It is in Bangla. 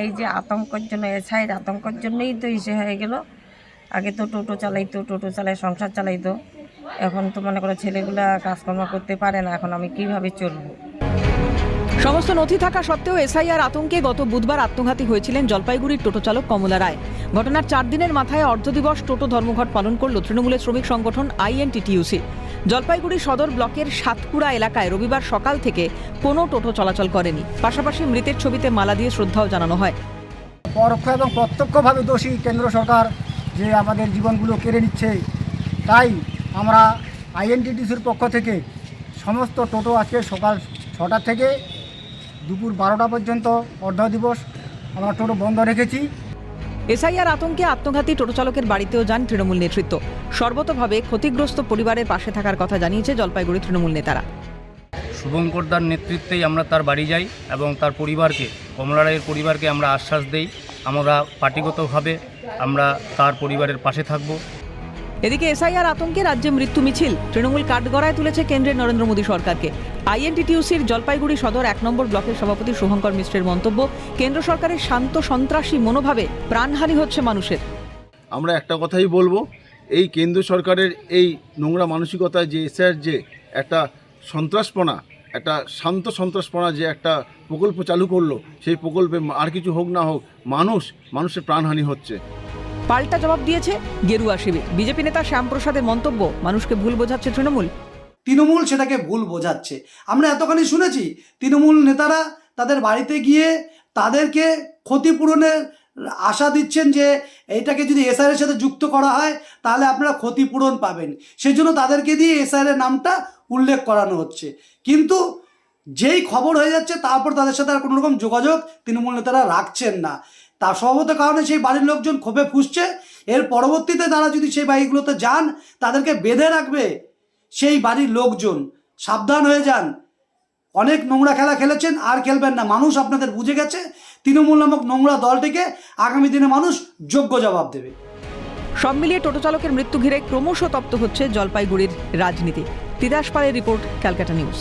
এই যে আতঙ্কের জন্য, এসআইয়ের আতঙ্কের জন্যই তো ইসে হয়ে গেল। আগে তো টোটো চালাইতো, টোটো চালাই সংসার চালাইতো। এখন তো মনে করো ছেলেগুলা কাজকর্ম করতে পারে না, এখন আমি কীভাবে চলবো? সমস্ত নথি থাকা সত্ত্বেও এসআইআর আতঙ্কে গত বুধবার আত্মঘাতী হয়েছিলেন জলপাইগুড়ির টোটো চালক কমলা রায়। ঘটনার চার দিনের মাথায় অর্ধদিবস টোটো ধর্মঘট পালন করল তৃণমূলের শ্রমিক সংগঠন আইএনটিটিউসি। জলপাইগুড়ি সদর ব্লকের সাতকুড়া এলাকায় রবিবার সকাল থেকে কোনো টোটো চলাচল করেনি। পাশাপাশি মৃতের ছবিতে মালা দিয়ে শ্রদ্ধাও জানানো হয়। পরোক্ষ এবং প্রত্যক্ষভাবে দোষী কেন্দ্র সরকার যে আমাদের জীবনগুলো কেড়ে নিচ্ছে, তাই আমরা আইএনটিটিসির পক্ষ থেকে সমস্ত টোটো আজকে সকাল ছটা থেকে দুপুর বারোটা পর্যন্ত অর্ধ দিবস আমরা টোটো বন্ধ রেখেছি। এসআইআর আতঙ্কে আত্মঘাতী টোটো চালকের বাড়িতেও যান তৃণমূল নেতৃত্ব। সর্বতভাবে ক্ষতিগ্রস্ত পরিবারের পাশে থাকার কথা জানিয়েছে জলপাইগুড়ি তৃণমূল নেতারা। শুভঙ্করদার নেতৃত্বেই আমরা তার বাড়ি যাই এবং তার পরিবারকে, কমলা রায়ের পরিবারকে আমরা আশ্বাস দেই। আমরা পার্টিগতভাবে আমরা তার পরিবারের পাশে থাকব। এদিকে এসআইআর আতঙ্কে রাজ্যে মৃত্যু মিছিল। তৃণমূল কাঠগড়ায় তুলেছে কেন্দ্রের নরেন্দ্র মোদী সরকারকে। আইএনটিটিউসির জলপাইগুড়ি সদর এক নম্বর ব্লকের সভাপতি শুভঙ্কর মিশ্রের মন্তব্য, কেন্দ্র সরকারের শান্ত, সন্ত্রাসী মনোভাবে প্রাণহানি হচ্ছে মানুষের। আমরা একটা কথাই বলব, এই কেন্দ্র সরকারের এই নোংরা মানসিকতায় যে এসআর যে একটা সন্ত্রাসপনা, একটা শান্ত সন্ত্রাসপনা যে একটা প্রকল্প চালু করল, সেই প্রকল্পে আর কিছু হোক না হোক, মানুষ, মানুষের প্রাণহানি হচ্ছে। পাল্টা জবাব দিয়েছে গেরুয়া শিবির। বিজেপি নেতা শ্যামপ্রসাদের মন্তব্য, মানুষকে ভুল বোঝাচ্ছে তৃণমূল। তৃণমূল সেটাকে ভুল বোঝাচ্ছে। আমরা এতখানি শুনেছি, তৃণমূল নেতারা তাদের বাড়িতে গিয়ে তাদেরকে ক্ষতিপূরণের আশা দিচ্ছেন যে এইটাকে যদি এসআরের সাথে যুক্ত করা হয়, তাহলে আপনারা ক্ষতিপূরণ পাবেন। সেজন্য তাদেরকে দিয়ে এসআরের নামটা উল্লেখ করানো হচ্ছে। কিন্তু যেই খবর হয়ে যাচ্ছে, তারপর তাদের সাথে আর কোনো রকম যোগাযোগ তৃণমূল নেতারা রাখছেন না। তার স্বভাবত কারণে সেই বাড়ির লোকজন ক্ষোভে ফুসছে। এর পরবর্তীতে তারা যদি সেই বাড়িগুলোতে যান, তাদেরকে বেঁধে রাখবে সেই বাড়ির লোকজন। সাবধান হয়ে যান। অনেক নোংরা খেলা খেলেছেন, আর খেলবেন না। মানুষ আপনাদের বুঝে গেছে, তৃণমূল নামক নোংরা দলটিকে আগামী দিনে মানুষ যোগ্য জবাব দেবে। সব মিলিয়ে টোটো চালকের মৃত্যু ঘিরে ক্রমশ তপ্ত হচ্ছে জলপাইগুড়ির রাজনীতি। তিতাস পালের রিপোর্ট, ক্যালকাটা নিউজ।